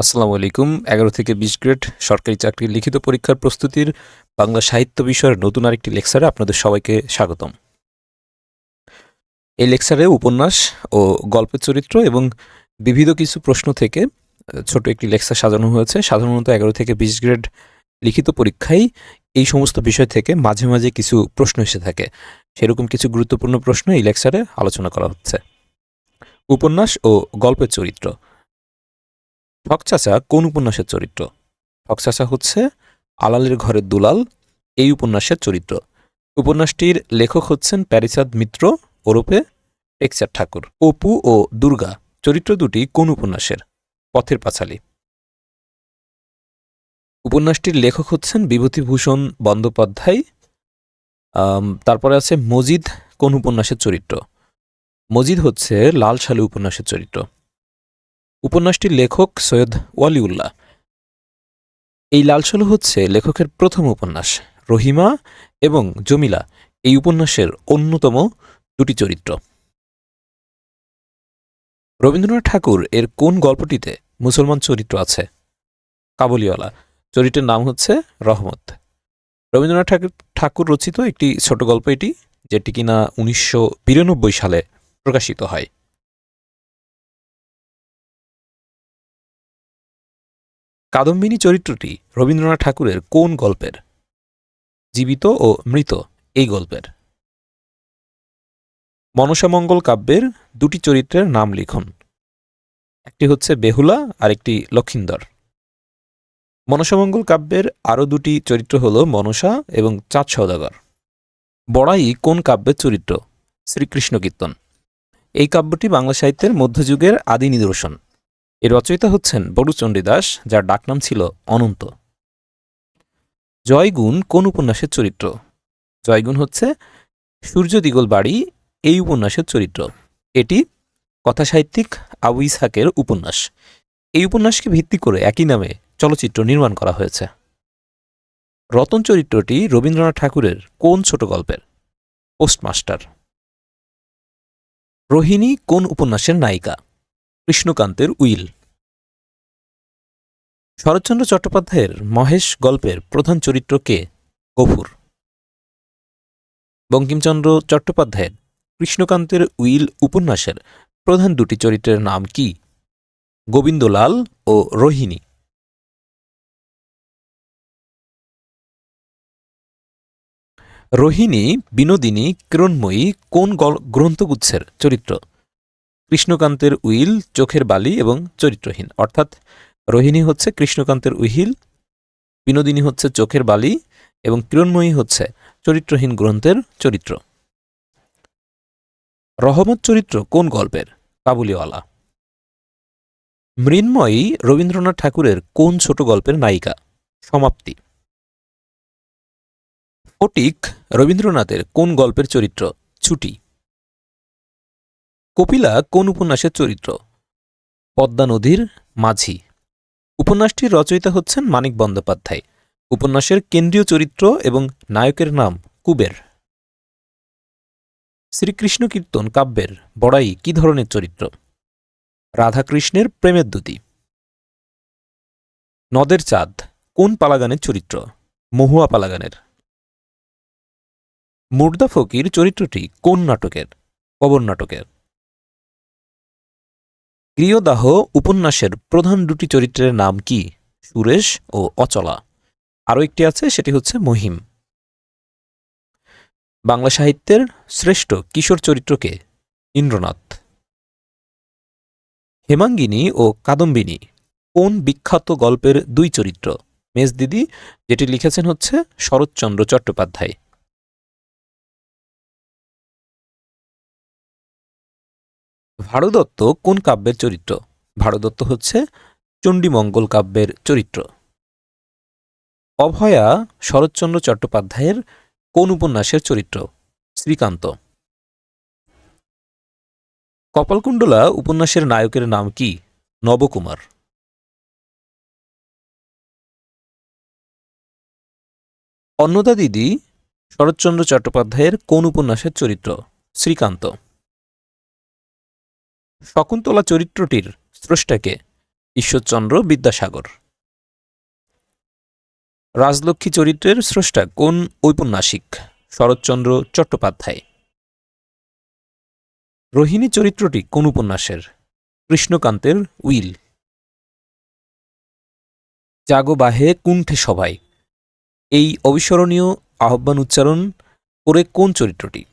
আসসালামু আলাইকুম। এগারো থেকে বিশ গ্রেড সরকারি চাকরির লিখিত পরীক্ষার প্রস্তুতির বাংলা সাহিত্য বিষয়ের নতুন আরেকটি লেকচারে আপনাদের সবাইকে স্বাগতম। এই লেকচারে উপন্যাস ও গল্পের চরিত্র এবং বিবিধ কিছু প্রশ্ন থেকে ছোট একটি লেকচার সাজানো হয়েছে। সাধারণত এগারো থেকে বিশ গ্রেড লিখিত পরীক্ষায় এই সমস্ত বিষয় থেকে মাঝে মাঝে কিছু প্রশ্ন এসে থাকে। সেরকম কিছু গুরুত্বপূর্ণ প্রশ্ন এই লেকচারে আলোচনা করা হচ্ছে। উপন্যাস ও গল্পের চরিত্র। ঠকচাচা কোন উপন্যাসের চরিত্র? ঠকচাচা হচ্ছে আলালের ঘরের দুলাল, এই উপন্যাসের চরিত্র। উপন্যাসটির লেখক হচ্ছেন প্যারিচাঁদ মিত্র, ওরফে টেকচার ঠাকুর। অপু ও দুর্গা, চরিত্র দুটি কোন উপন্যাসের? পথের পাঁচালী। উপন্যাসটির লেখক হচ্ছেন বিভূতিভূষণ বন্দ্যোপাধ্যায়। তারপরে আছে মজিদ, কোন উপন্যাসের চরিত্র? মজিদ হচ্ছে লাল সালু উপন্যাসের চরিত্র। উপন্যাসটির লেখক সৈয়দ ওয়ালিউল্লাহ। এই লালসালু হচ্ছে লেখকের প্রথম উপন্যাস, রহিমা এবং জমিলা, এই উপন্যাসের অন্যতম দুটি চরিত্র। রবীন্দ্রনাথ ঠাকুর এর কোন গল্পটিতে মুসলমান চরিত্র আছে? কাবুলিওয়ালা। চরিত্রের নাম হচ্ছে রহমত। রবীন্দ্রনাথ ঠাকুর ঠাকুর রচিত একটি ছোট গল্প এটি, যেটি কিনা উনিশশো বিরানব্বই সালে প্রকাশিত হয়। কাদম্বিনী চরিত্রটি রবীন্দ্রনাথ ঠাকুরের কোন গল্পের? জীবিত ও মৃত, এই গল্পের। মনসামঙ্গল কাব্যের দুটি চরিত্রের নাম লিখন। একটি হচ্ছে বেহুলা আর একটি লক্ষিন্দর মনসামঙ্গল কাব্যের আরও দুটি চরিত্র হল মনসা এবং চাঁদ সওদাগর। বড়াই কোন কাব্যের চরিত্র? শ্রীকৃষ্ণ কীর্তন। এই কাব্যটি বাংলা সাহিত্যের মধ্যযুগের আদি নিদর্শন। এর রচয়িতা হচ্ছেন বড়ুচণ্ডী দাস, যার ডাকনাম ছিল অনন্ত। জয়গুণ কোন উপন্যাসের চরিত্র? জয়গুণ হচ্ছে সূর্য দিগল বাড়ি এই উপন্যাসের চরিত্র। এটি কথাসাহিত্যিক আবু ইসহাকের উপন্যাস। এই উপন্যাসকে ভিত্তি করে একই নামে চলচ্চিত্র নির্মাণ করা হয়েছে। রতন চরিত্রটি রবীন্দ্রনাথ ঠাকুরের কোন ছোট গল্পের? পোস্টমাস্টার। রোহিণী কোন উপন্যাসের নায়িকা? কৃষ্ণকান্তের উইল। শরৎচন্দ্র চট্টোপাধ্যায়ের মহেশ গল্পের প্রধান চরিত্র কে? গফুর। বঙ্কিমচন্দ্র চট্টোপাধ্যায়ের কৃষ্ণকান্তের উইল উপন্যাসের প্রধান দুটি চরিত্রের নাম কি? গোবিন্দলাল ও রোহিণী। রোহিণী, বিনোদিনী কিরণময়ী কোন গ্রন্থগুচ্ছের চরিত্র? কৃষ্ণকান্তের উইল চোখের বালি এবং চরিত্রহীন। অর্থাৎ রোহিণী হচ্ছে কৃষ্ণকান্তের উইল, বিনোদিনী হচ্ছে চোখের বালি এবং কিরণময়ী হচ্ছে চরিত্রহীন গ্রন্থের চরিত্র। রহমত চরিত্র কোন গল্পের? কাবুলিওয়ালা। মৃন্ময়ী রবীন্দ্রনাথ ঠাকুরের কোন ছোট গল্পের নায়িকা? সমাপ্তি। ফটিক রবীন্দ্রনাথের কোন গল্পের চরিত্র? ছুটি। কপিলা কোন উপন্যাসের চরিত্র? পদ্মা নদীর মাঝি। উপন্যাসটির রচয়িতা হচ্ছেন মানিক বন্দ্যোপাধ্যায়। উপন্যাসের কেন্দ্রীয় চরিত্র এবং নায়কের নাম কুবের। শ্রীকৃষ্ণ কীর্তন কাব্যের বড়াই কি ধরনের চরিত্র? রাধাকৃষ্ণের প্রেমের দুতি নদের চাঁদ, কোন পালাগানের চরিত্র? মহুয়া পালাগানের। মুর্দা ফকির চরিত্রটি কোন নাটকের? কবর নাটকের। গৃহদাহ উপন্যাসের প্রধান দুটি চরিত্রের নাম কি? সুরেশ ও অচলা। আরও একটি আছে, সেটি হচ্ছে মহিম। বাংলা সাহিত্যের শ্রেষ্ঠ কিশোর চরিত্রকে ইন্দ্রনাথ। হেমাঙ্গিনী ও কাদম্বিনী, কোন বিখ্যাত গল্পের দুই চরিত্র? মেজদিদি, যেটি লিখেছেন হচ্ছে শরৎচন্দ্র চট্টোপাধ্যায়। ভারদত্ত কোন কাব্যের চরিত্র? ভারদত্ত হচ্ছে চণ্ডীমঙ্গল কাব্যের চরিত্র। অভয়া শরৎচন্দ্র চট্টোপাধ্যায়ের কোন উপন্যাসের চরিত্র? শ্রীকান্ত। কপালকুণ্ডলা উপন্যাসের নায়কের নাম কি? নবকুমার। অন্নদা দিদি শরৎচন্দ্র চট্টোপাধ্যায়ের কোন উপন্যাসের চরিত্র? শ্রীকান্ত। শকুন্তলা চরিত্রটির স্রষ্টাকে ঈশ্বরচন্দ্র বিদ্যাসাগর। রাজলক্ষ্মী চরিত্রের স্রষ্টা কোন ঔপন্যাসিক? শরৎচন্দ্র চট্টোপাধ্যায়। রোহিণী চরিত্রটি কোন উপন্যাসের? কৃষ্ণকান্তের উইল। জাগো বাহে কুণ্ঠে সভায়। এই অবিস্মরণীয় আহ্বান উচ্চারণ করে কোন চরিত্রটি?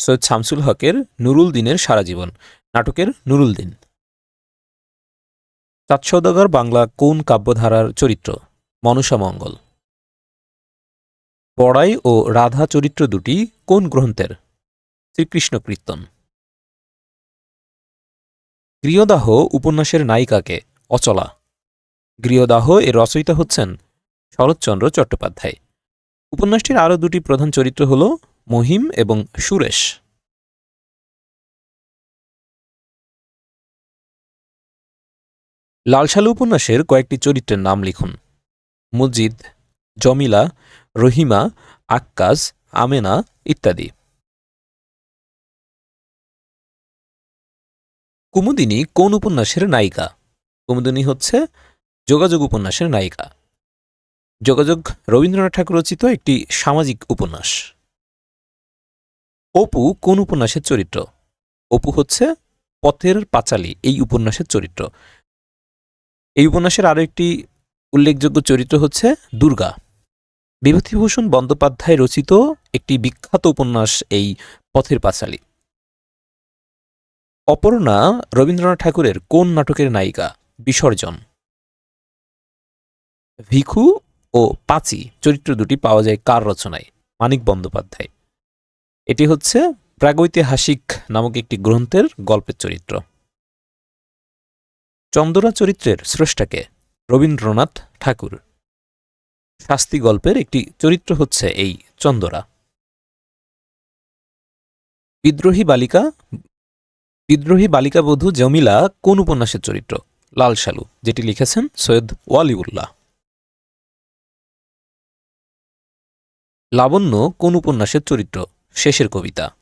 সৈয়দ শামসুল হকের নুরুল দিনের সারা জীবন। নাটকের নুরুল দিন। চাঁদ সওদাগর বাংলা কোন কাব্যধারার চরিত্র? মনসা মঙ্গল। বড়াই ও রাধা চরিত্র দুটি কোন গ্রন্থের? শ্রীকৃষ্ণ কীর্তন। গৃহদাহ উপন্যাসের নায়িকাকে অচলা। গৃহদাহ এর রচয়িতা হচ্ছেন শরৎচন্দ্র চট্টোপাধ্যায়। উপন্যাসটির আরও দুটি প্রধান চরিত্র হল মহিম এবং সুরেশ। লালসালু উপন্যাসের কয়েকটি চরিত্রের নাম লিখুন। মসজিদ জমিলা, রহিমা আক্কাস আমেনা ইত্যাদি। কুমুদিনী কোন উপন্যাসের নায়িকা? কুমুদিনী হচ্ছে যোগাযোগ উপন্যাসের নায়িকা। যোগাযোগ রবীন্দ্রনাথ ঠাকুর রচিত একটি সামাজিক উপন্যাস। অপু কোন উপন্যাসের চরিত্র? অপু হচ্ছে পথের পাঁচালী, এই উপন্যাসের চরিত্র। এই উপন্যাসের আরও একটি উল্লেখযোগ্য চরিত্র হচ্ছে দুর্গা। বিভূতিভূষণ বন্দ্যোপাধ্যায় রচিত একটি বিখ্যাত উপন্যাস এই পথের পাঁচালী। অপর্ণা রবীন্দ্রনাথ ঠাকুরের কোন নাটকের নায়িকা? বিসর্জন। ভিখু ও পাচি চরিত্র দুটি পাওয়া যায় কার রচনায়? মানিক বন্দ্যোপাধ্যায়। এটি হচ্ছে প্রাগৈতিহাসিক নামক একটি গ্রন্থের গল্পের চরিত্র। চন্দরা চরিত্রের স্রষ্টাকে রবীন্দ্রনাথ ঠাকুর। শাস্তি গল্পের একটি চরিত্র হচ্ছে এই চন্দরা। বিদ্রোহী বালিকা বিদ্রোহী বালিকা বধূ জমিলা কোন উপন্যাসের চরিত্র? লাল সালু যেটি লিখেছেন সৈয়দ ওয়ালিউল্লাহ। লাবণ্য কোন উপন্যাসের চরিত্র? শেষের কবিতা।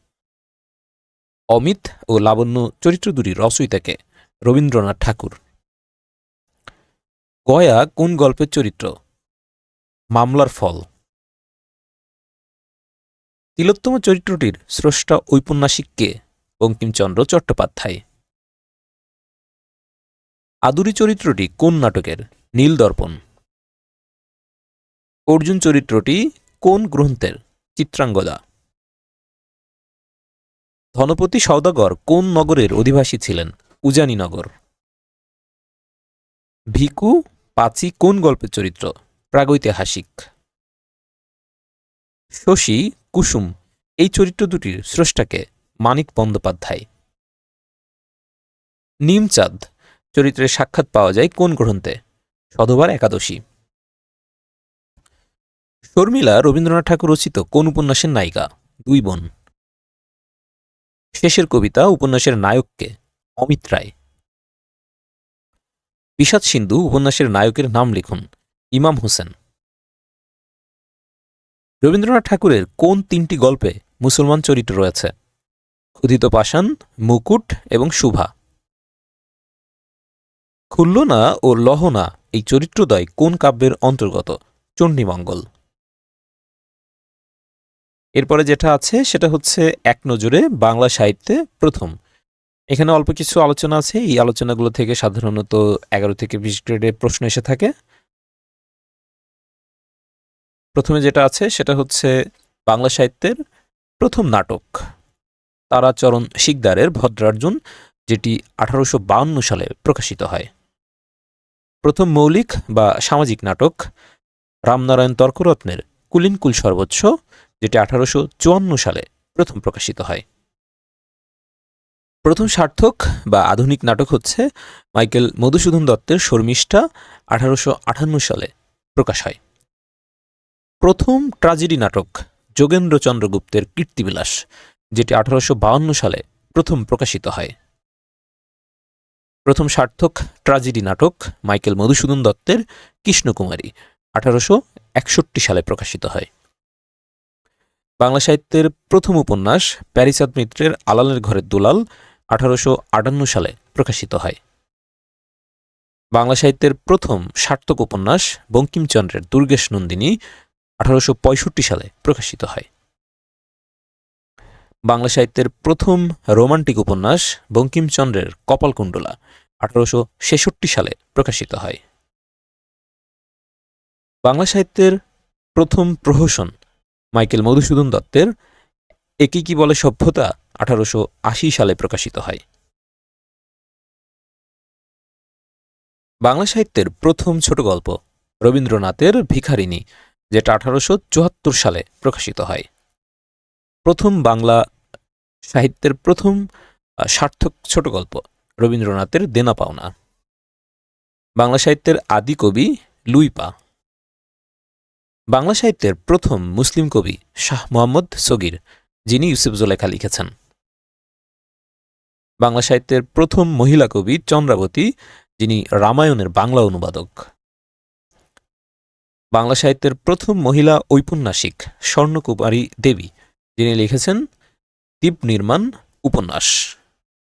অমিত ও লাবণ্য চরিত্র দুটি রচয়িতাকে রবীন্দ্রনাথ ঠাকুর। গয়া কোন গল্পের চরিত্র? মামলার ফল। তিলোত্তম চরিত্রটির স্রষ্টা ঔপন্যাসিককে বঙ্কিমচন্দ্র চট্টোপাধ্যায়। আদুরি চরিত্রটি কোন নাটকের? নীল দর্পণ অর্জুন চরিত্রটি কোন গ্রন্থের? চিত্রাঙ্গদা। ধনপতি সওদাগর কোন নগরের অধিবাসী ছিলেন? উজানিনগর। ভিকু পাচি কোন গল্পের চরিত্র? প্রাগৈতিহাসিক। শশী কুসুম, এই চরিত্র দুটির স্রষ্টাকে মানিক বন্দ্যোপাধ্যায়। নিমচাঁদ, চরিত্রের সাক্ষাৎ পাওয়া যায় কোন গ্রন্থে? সধবার একাদশী। শর্মিলা রবীন্দ্রনাথ ঠাকুর রচিত কোন উপন্যাসের নায়িকা? দুই বোন। শেষের কবিতা উপন্যাসের নায়ককে। অমিত রায়। বিষাদ সিন্ধু উপন্যাসের নায়কের নাম লিখুন ইমাম হোসেন। রবীন্দ্রনাথ ঠাকুরের কোন তিনটি গল্পে মুসলমান চরিত্র রয়েছে? ক্ষুধিত পাষাণ, মুকুট এবং শুভা। খুল্লনা ও লহনা এই চরিত্রদ্বয় কোন কাব্যের অন্তর্গত? চণ্ডীমঙ্গল। এরপরে যেটা আছে সেটা হচ্ছে এক নজরে বাংলা সাহিত্যে প্রথম। এখানে অল্প কিছু আলোচনা আছে। এই আলোচনাগুলো থেকে সাধারণত এগারো থেকে বিশ গ্রেডে প্রশ্ন এসে থাকে। প্রথমে যেটা আছে, সেটা হচ্ছে বাংলা সাহিত্যের প্রথম নাটক। তারাচরণ শিকদারের ভদ্রার্জুন, যেটি আঠারোশো সালে প্রকাশিত হয়। প্রথম মৌলিক বা সামাজিক নাটক রামনারায়ণ তর্করত্নের কুলিনকুল সর্বোচ্চ যেটি আঠারোশো চুয়ান্ন সালে প্রথম প্রকাশিত হয়। প্রথম সার্থক বা আধুনিক নাটক হচ্ছে মাইকেল মধুসূদন দত্তের শর্মিষ্ঠা আঠারোশো সালে প্রকাশ হয়। প্রথম ট্রাজেডি নাটক যোগেন্দ্র চন্দ্রগুপ্তের কীর্তিবিলাস, যেটি আঠারোশো সালে প্রথম প্রকাশিত হয়। প্রথম সার্থক ট্রাজেডি নাটক মাইকেল মধুসূদন দত্তের কৃষ্ণকুমারী আঠারোশো একষট্টি সালে প্রকাশিত হয়। বাংলা সাহিত্যের প্রথম উপন্যাস প্যারিচাঁদ মিত্রের আলালের ঘরের দুলাল আঠারোশো আটান্ন সালে প্রকাশিত হয়। বাংলা সাহিত্যের প্রথম সার্থক উপন্যাস বঙ্কিমচন্দ্রের দুর্গেশ নন্দিনী আঠারোশো পঁয়ষট্টি সালে প্রকাশিত হয়। বাংলা সাহিত্যের প্রথম রোমান্টিক উপন্যাস বঙ্কিমচন্দ্রের কপালকুণ্ডলা আঠারোশো ছেষট্টি সালে প্রকাশিত হয়। বাংলা সাহিত্যের প্রথম প্রহসন মাইকেল মধুসূদন দত্তের একে কি বলে সভ্যতা আঠারোশো আশি সালে প্রকাশিত হয়। বাংলা সাহিত্যের প্রথম ছোট গল্প রবীন্দ্রনাথের ভিখারিণী, যেটা আঠারোশো চুয়াত্তর সালে প্রকাশিত হয়। প্রথম বাংলা সাহিত্যের প্রথম সার্থক ছোট গল্প রবীন্দ্রনাথের দেনা পাওনা। বাংলা সাহিত্যের আদি কবি লুইপা বাংলা সাহিত্যের প্রথম মুসলিম কবি শাহ মোহাম্মদ সগির, যিনি ইউসুফ জোলেখা লিখেছেন। বাংলা সাহিত্যের প্রথম মহিলা কবি চন্দ্রাবতী, যিনি রামায়ণের বাংলা অনুবাদক। বাংলা সাহিত্যের প্রথম মহিলা ঔপন্যাসিক স্বর্ণকুমারী দেবী, যিনি লিখেছেন দ্বীপ নির্মাণ উপন্যাস।